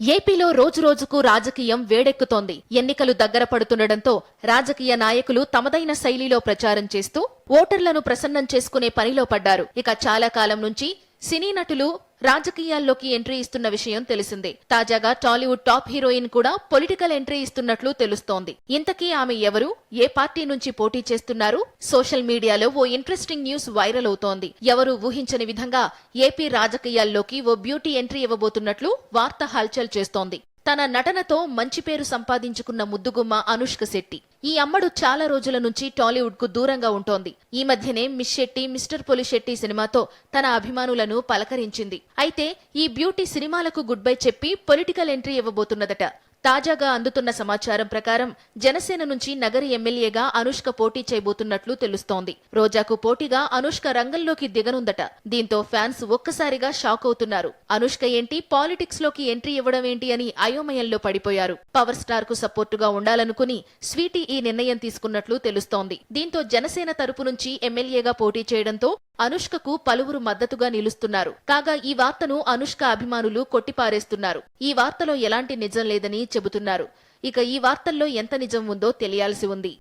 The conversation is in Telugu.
ఏపీలో రోజురోజుకు రాజకీయం వేడెక్కుతోంది. ఎన్నికలు దగ్గర పడుతుండటంతో రాజకీయ నాయకులు తమదైన శైలిలో ప్రచారం చేస్తూ ఓటర్లను ప్రసన్నం చేసుకునే పనిలో పడ్డారు. ఇక చాలా కాలం నుంచి సినీ నటులు రాజకీయాల్లోకి ఎంట్రీ ఇస్తున్న విషయం తెలిసిందే. తాజాగా టాలీవుడ్ టాప్ హీరోయిన్ కూడా పొలిటికల్ ఎంట్రీ ఇస్తున్నట్లు తెలుస్తోంది. ఇంతకీ ఆమె ఎవరు? ఏ పార్టీ నుంచి పోటీ చేస్తున్నారు? సోషల్ మీడియాలో ఓ ఇంట్రెస్టింగ్ న్యూస్ వైరల్ అవుతోంది. ఎవరు ఊహించని విధంగా ఏపీ రాజకీయాల్లోకి ఓ బ్యూటీ ఎంట్రీ ఇవ్వబోతున్నట్లు వార్త హల్చల్ చేస్తోంది. తన నటనతో మంచి పేరు సంపాదించుకున్న ముద్దుగుమ్మ అనుష్క శెట్టి. ఈ అమ్మడు చాలా రోజుల నుంచి టాలీవుడ్కు దూరంగా ఉంటోంది. ఈ మధ్యనే miss Shetty mister Polishetty సినిమాతో తన అభిమానులను పలకరించింది. అయితే ఈ బ్యూటీ సినిమాలకు గుడ్ బై చెప్పి పొలిటికల్ ఎంట్రీ ఇవ్వబోతున్నదట. తాజాగా అందుతున్న సమాచారం ప్రకారం జనసేన నుంచి నగరి ఎమ్మెల్యేగా అనుష్క పోటీ చేయబోతున్నట్లు తెలుస్తోంది. రోజాకు పోటీగా అనుష్క రంగంలోకి దిగనుందట. దీంతో ఫ్యాన్స్ ఒక్కసారిగా షాక్ అవుతున్నారు. అనుష్క ఏంటి పాలిటిక్స్లోకి ఎంట్రీ ఇవ్వడం ఏంటి అని అయోమయంలో పడిపోయారు. పవర్ స్టార్కు సపోర్టుగా ఉండాలనుకుని స్వీటీ ఈ నిర్ణయం తీసుకున్నట్లు తెలుస్తోంది. దీంతో జనసేన తరపు నుంచి ఎమ్మెల్యేగా పోటీ చేయడంతో అనుష్కకు పలువురు మద్దతుగా నిలుస్తున్నారు. కాగా ఈ వార్తను అనుష్క అభిమానులు కొట్టిపారేస్తున్నారు. ఈ వార్తలో ఎలాంటి నిజం లేదని చెబుతున్నారు. ఇక ఈ వార్తల్లో ఎంత నిజం ఉందో తెలియాల్సి ఉంది.